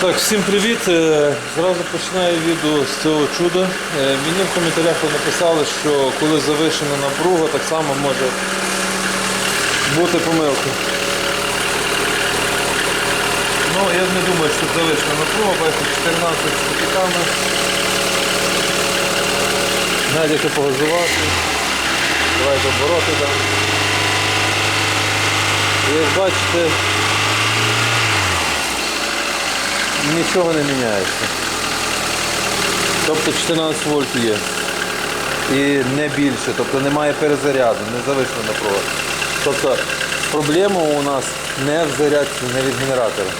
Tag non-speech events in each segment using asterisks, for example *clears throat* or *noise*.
Так, всім привіт. Е, Зразу починаю відео з цього чуда. Е, Мені в коментарях написали, що коли завишена напруга, так само може бути помилка. Ну, я не думаю, що завишена напруга, бачите, 14 з копійками. Навіть якщо погазувати, давайте обороти дам. Як бачите, нічого не міняється. Тобто 14 вольт є. І не більше, тобто немає перезаряду, не завишена напруга. Тобто проблема у нас не в зарядці, не від генератора.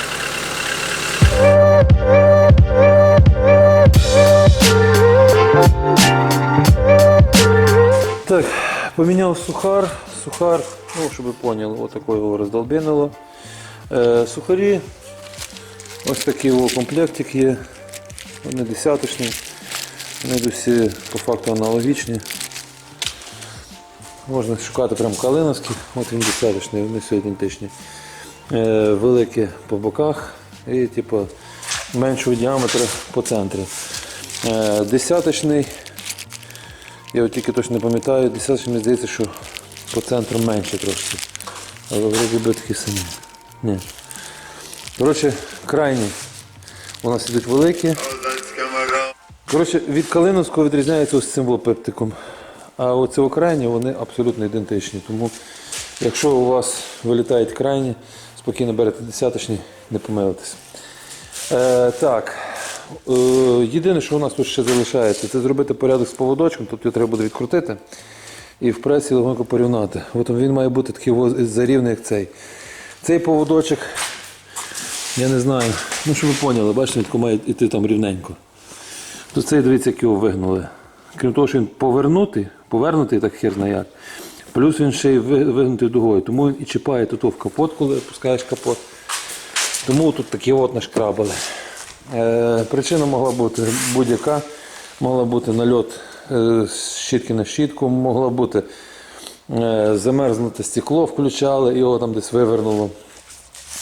Так, поміняв сухар. Сухар, ну, щоб ви поняли, отакого його роздолбінило. Е, сухарі Ось такий комплектик є. Вони десяточні. Вони всі по факту аналогічні. Можна шукати прям калиновські, от він десяточний, вони всі ідентичні. Е, великі по боках і типу, меншого діаметру по центрі. Е, десяточний, я от тільки точно не пам'ятаю, десяточний мені здається, що по центру менше трошки. Але вроді би такі самі. Ні. Коротше, крайні у нас ідуть великі. Коротше, від Калиновського відрізняється ось цим лопептиком. А оці крайні вони абсолютно ідентичні. Тому якщо у вас вилітають крайні, спокійно берете десяточні, не помилитесь. Е, так. Е, єдине, що у нас тут ще залишається, це зробити порядок з поводочком, тобто його треба буде відкрутити і в пресі легонько порівняти. От він має бути такий зарівний, як цей. Цей поводочок я не знаю. Ну, щоб ви поняли, бачите, він має йти там рівненько. Тут цей дивіться, як його вигнули. Крім того, що він повернутий, повернутий так хер як. Плюс він ще й вигнутий дугою. Тому він і чіпає тут в капот, коли опускаєш капот. Тому тут такі от нашкрабали. Е, причина могла бути будь-яка. Могла бути нальот е, з щітки на щітку, могла бути е, замерзнуте стекло включали його там десь вивернуло.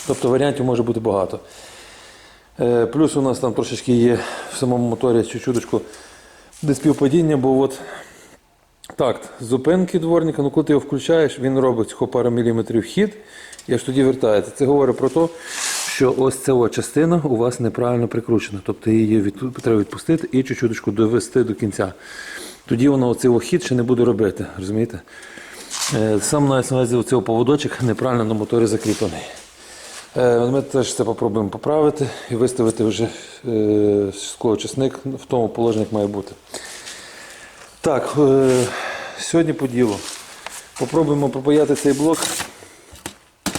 Тобто варіантів може бути багато. Е, Плюс у нас там трошечки є в самому моторі чуть-чуточку десь співпадіння, бо от такт зупинки дворника, ну коли ти його включаєш, він робить хоч пару міліметрів хід і аж тоді вертається. Це говорить про те, що ось ця частина у вас неправильно прикручена. Тобто її від, треба відпустити і чуть-чуточку довести до кінця. Тоді воно оцей хід ще не буде робити. розумієте? Е, Сам на увазі цього поводочок неправильно на моторі закріплений. Е, Ми теж це попробуємо поправити і виставити вже е, склоочисник в тому положенні, як має бути. Так, е, сьогодні по ділу. Попробуємо пропаяти цей блок.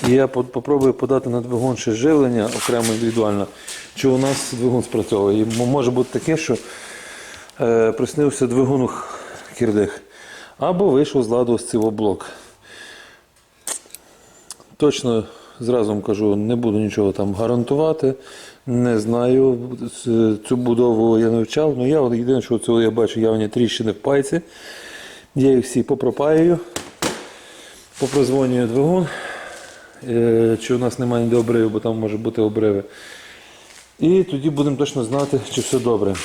Я по- попробую подати на двигун ще живлення окремо індивідуально, чи у нас двигун спрацьовує. І може бути таке, що приснився двигуну х- кірдих, або вийшов з ладу ось цей блок. Точно зразу вам кажу, не буду нічого там гарантувати. Не знаю. Цю будову я не вивчав. Ну я єдине, що цього я бачу явні тріщини в пайці. Я їх всі попропаюю, попрозвонюю двигун. Е, Чи у нас немає ніде обривів, бо там може бути обриви. І тоді будемо точно знати, чи все добре.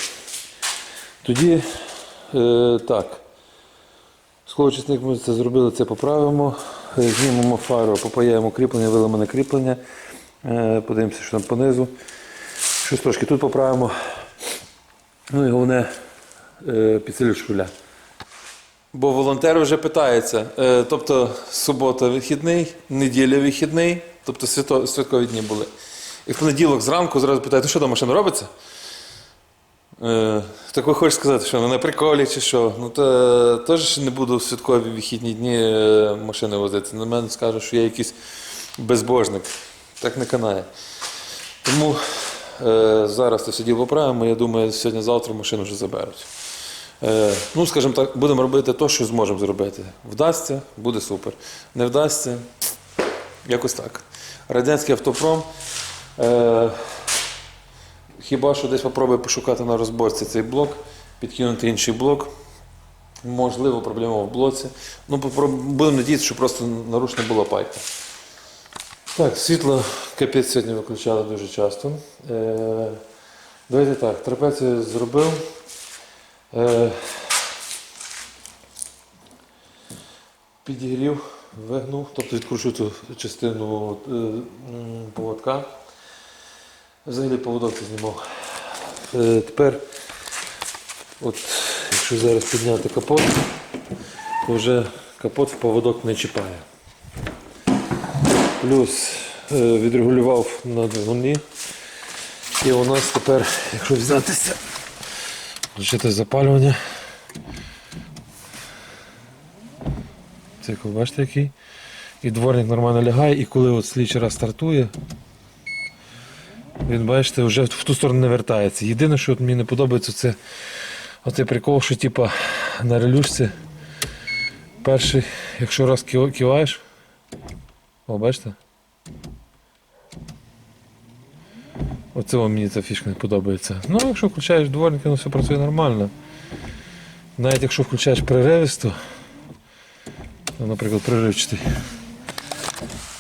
Тоді е, так. Сховочисник ми це зробили, це поправимо. Знімемо фару, попаяємо кріплення, виламане кріплення. Е, Подивимося, що там понизу. Щось трошки тут поправимо. Ну і головне е, підсилю шуля. Бо волонтери вже питаються. Е, Тобто субота вихідний, неділя вихідний, тобто святкові дні були. І в понеділок зранку зразу питають, ну що там машина робиться? Е, так ви хочете сказати, що ви на приколі чи що? Ну то теж не буду в святкові вихідні дні е, машини возити. На мене скажуть, що я якийсь безбожник. Так не канає. Тому е, зараз це все діло поправимо. Я думаю, сьогодні-завтра машину вже заберуть. Е, ну, скажімо так, будемо робити те, що зможемо зробити. Вдасться, буде супер. Не вдасться, якось так. Радянський автопром. Е, Хіба що десь попробую пошукати на розборці цей блок, підкинути інший блок. Можливо, проблема в блоці. Ну, будемо надіятися, що просто нарушена була пайка. Так, світло капець сьогодні виключали дуже часто. Е, давайте так, трапецію зробив. Е, підігрів, вигнув, тобто відкручу цю частину е, поводка. Взагалі поводок знімав. Е, тепер, от, якщо зараз підняти капот, то вже капот в поводок не чіпає. Плюс е, відрегулював на двигуні. І у нас тепер, якщо взятися, включити запалювання. Ви бачите який. І дворник нормально лягає, і коли от слідчий раз стартує, він, бачите, вже в ту сторону не вертається. Єдине, що мені не подобається, це оцей прикол, що типа на релюшці перший, якщо раз киваєш, о, бачите? Оце мені ця фішка не подобається. Ну, якщо включаєш дворники, ну все працює нормально. Навіть якщо включаєш приривисто, ну, наприклад, приривчатий.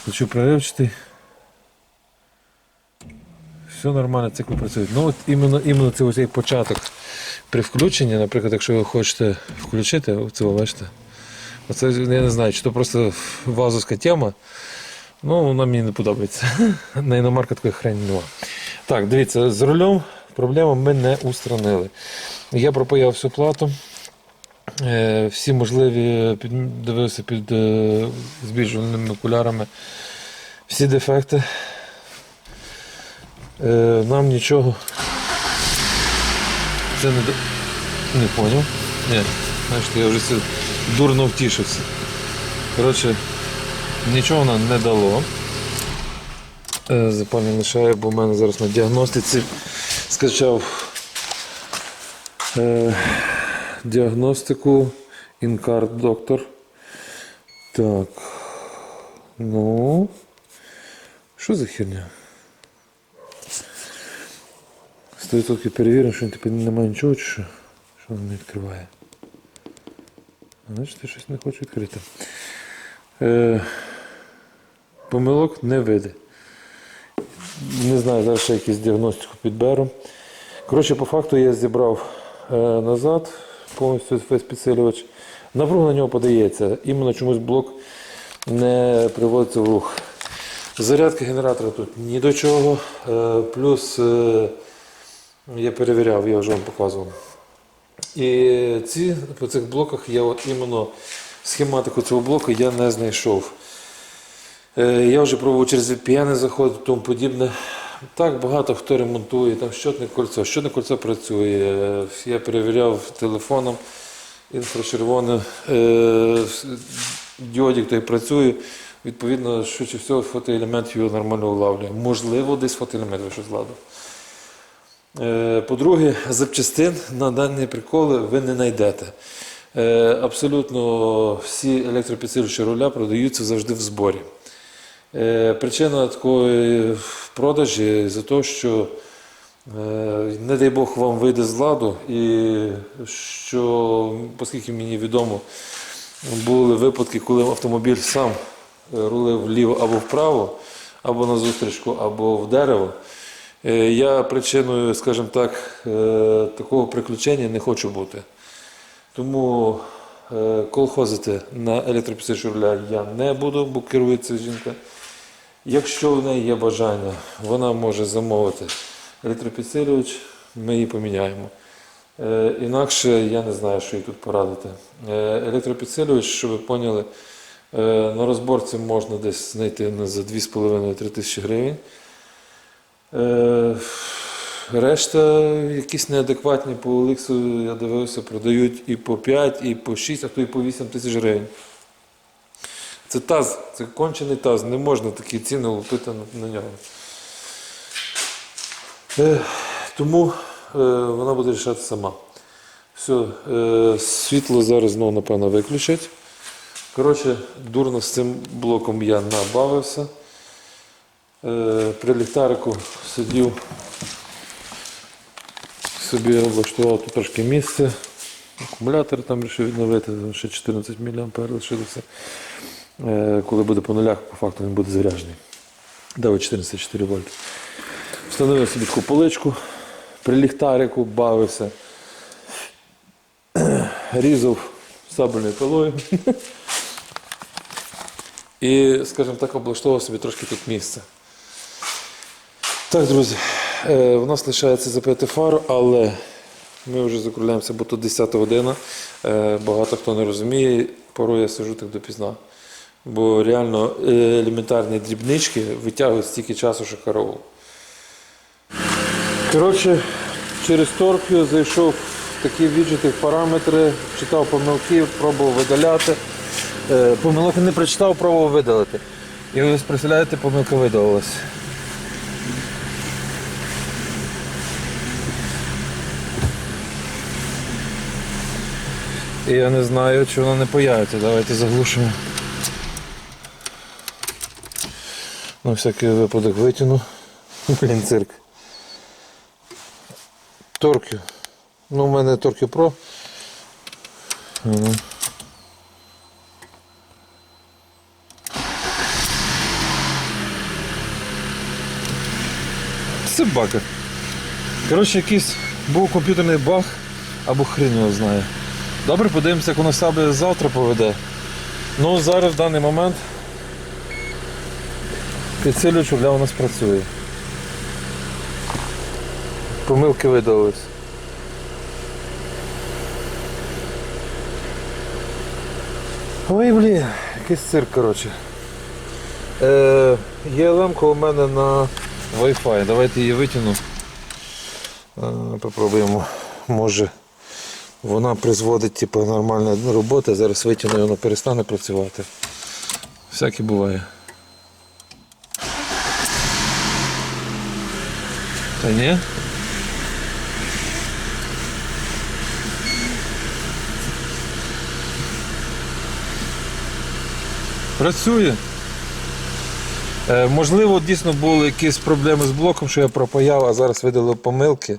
Включу приривчатий. Все нормально, цикл працює. Ну от іменно, іменно це ось початок при включенні, наприклад, якщо ви хочете включити, оце бачите. Оце я не знаю, чи то просто вазовська тема. Ну, вона мені не подобається. *laughs* На іномарка такої хрені нема. Так, дивіться, з рулем проблему ми не устранили. Я пропаяв всю плату. Е, Всі можливі під, дивився під е, збільшувальними окулярами. Всі дефекти. Е, Нам нічого. Це не. Не поняв. Ні, знаєте, я вже це дурно втішився. Коротше, нічого вона не дало. Е, Запальне лишає, бо в мене зараз на діагностиці скачав е, діагностику Інкарт доктор. Так. Ну. Що за херня? 100% перевіримо, що типу, немає нічого, чи що? Що воно не відкриває. Значить, щось не хочу відкрити. Е, помилок не види. Не знаю, зараз ще якусь діагностику підберу. Коротше, по факту я зібрав е, назад повністю весь підсилювач. Напруга на нього подається. Іменно чомусь блок не приводиться в рух. Зарядка генератора тут ні до чого. Е, плюс е, я перевіряв, я вже вам показував. І ці, по цих блоках я от іменно схематику цього блоку я не знайшов. Е, Я вже пробував через VPN заходити тому подібне. Так багато хто ремонтує, там щотне кольцо. Щотне кольцо працює. Е, Я перевіряв телефоном інфрачервоне е, діодік той працює. Відповідно, швидше всього, фотоелемент його нормально улавлює. Можливо, десь фотоелемент вийшов з ладу. Е, По-друге, запчастин на дані приколи ви не знайдете. Е, Абсолютно всі електропідсилювачі руля продаються завжди в зборі. Е, Причина такої продажі за те, що, не дай Бог, вам вийде з ладу, і що, оскільки мені відомо, були випадки, коли автомобіль сам рулив вліво або вправо, або на зустрічку, або в дерево. Е, Я причиною, скажімо так, е, такого приключення не хочу бути. Тому е, колхозити на електропідсилювачі руля я не буду, бо керується жінка. Якщо в неї є бажання, вона може замовити електропідсилювач, ми її поміняємо. Інакше я не знаю, що їй тут порадити. Електропідсилювач, щоб ви поняли, на розборці можна десь знайти за 2,5-3 тисячі гривень. Е, Решта якісь неадекватні по Олексу, я дивився, продають і по 5, і по 6, а то і по 8 тисяч гривень. Це таз, це кончений таз, не можна такі ціни лупити на, нього. Е, тому е, вона буде рішати сама. Все, е, світло зараз знову, напевно, виключать. Коротше, дурно з цим блоком я набавився. Е, при ліхтарику сидів, собі облаштував тут трошки місце. Акумулятор там вирішив відновити, ще 14 мА лишилося. Коли буде по нулях, по факту він буде заряджений. Дав 14,4 вольт. Встановив собі таку поличку, при ліхтарику бавився, *clears throat* різав сабельною пилою. *laughs* І, скажімо так, облаштовував собі трошки тут місце. Так, друзі, е, в нас лишається запити фару, але ми вже закругляємося, бо тут 10 година. Е, Багато хто не розуміє, порой я сижу так допізна. Бо реально е, елементарні дрібнички витягують стільки часу, що караул. Коротше, через торкію зайшов в такі віджити параметри, читав помилки, пробував видаляти. Помилки не прочитав, пробував видалити. І ви представляєте, помилка видалилась. І я не знаю, чи вона не появиться. Давайте заглушимо. На всякий випадок витягну. *laughs* Блін, цирк. Торкю. Ну, у мене Pro. Ну. Це бака. Коротше, якийсь був комп'ютерний баг або хрін його знає. Добре, подивимося, як воно себе завтра поведе. Ну, зараз в даний момент підсилюю, що для у нас працює. Помилки видались. Ой, блін, якийсь цирк, коротше. Е, є лемка у мене на Wi-Fi. Давайте її витягну. Е, попробуємо. Може вона призводить типу, нормальної роботи, зараз витягну воно перестане працювати. Всяке буває. Та ні? Працює. Е, можливо, дійсно були якісь проблеми з блоком, що я пропаяв, а зараз видали помилки.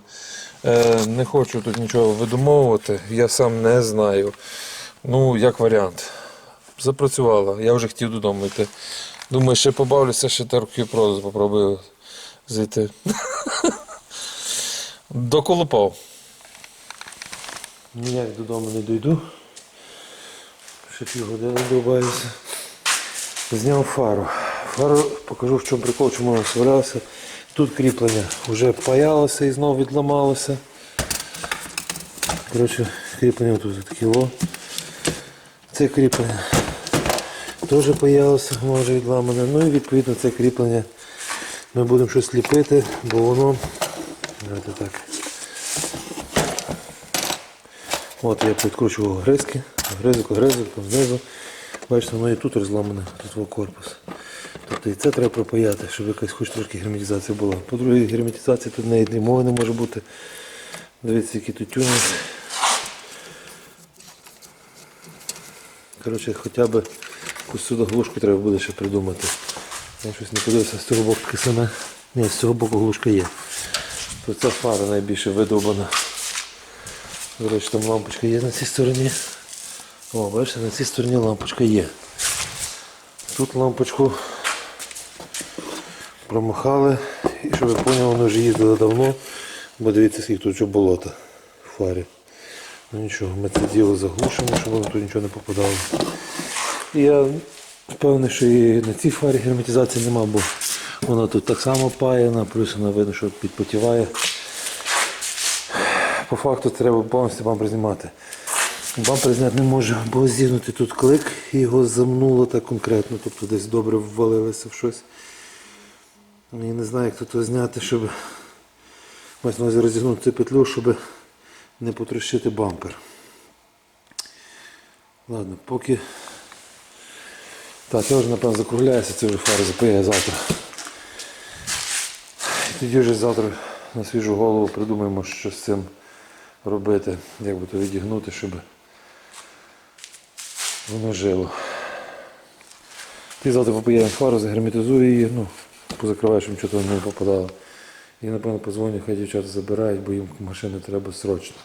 Е, не хочу тут нічого видумовувати, я сам не знаю. Ну, як варіант. Запрацювало. Я вже хотів додому йти. Думаю, ще побавлюся, ще тарків продаж попробую зайти. *laughs* Доколупав. Ніяк додому не дойду. Ще півгодини довбаюся. Зняв фару. Фару покажу, в чому прикол, чому вона свалялася. Тут кріплення вже паялося і знову відламалося. Коротше, кріплення тут таке о. Це кріплення теж паялося, вже відламане. Ну і відповідно це кріплення ми будемо щось ліпити, бо воно. Давайте так. От я підкручував гризки, гризик, гризик, знизу. Бачите, воно і тут розламане, тут корпус. Тобто і це треба пропаяти, щоб якась хоч трошки герметизація була. По-друге, герметизація тут навіть мови не може бути. Дивіться, які тут тюни. Коротше, хоча б якусь сюди глушку треба буде ще придумати. Я щось не подивився, з цього боку таке. Ні, з цього боку глушка є. То ця фара найбільше видовбана. До там лампочка є на цій стороні. О, бачите, на цій стороні лампочка є. Тут лампочку промахали, і щоб ви поняли, вони вже їздили давно, бо дивіться, скільки тут болота в фарі. Ну нічого, ми це діло заглушимо, щоб воно тут нічого не попадало. І я впевнений, що і на цій фарі герметизації нема, бо вона тут так само паяна, плюс вона видно, що підпотіває. По факту треба повністю бампер знімати. Бампер зняти не може, бо зігнути тут клик і його замнуло так конкретно, тобто десь добре ввалилося в щось. Я не знаю, як тут зняти, щоб мається на розігнути цю петлю, щоб не потрощити бампер. Ладно, поки. Так, я вже напевно закругляюся, це вже фари запаяє завтра. І тоді вже завтра на свіжу голову придумаємо, що з цим робити, як би то відігнути, щоб воно жило. Ти завтра попаяємо фару, загерметизую її, ну, позакриваю, щоб нічого не попадало. І напевно позвоню, хай дівчата забирають, бо їм машини треба срочно.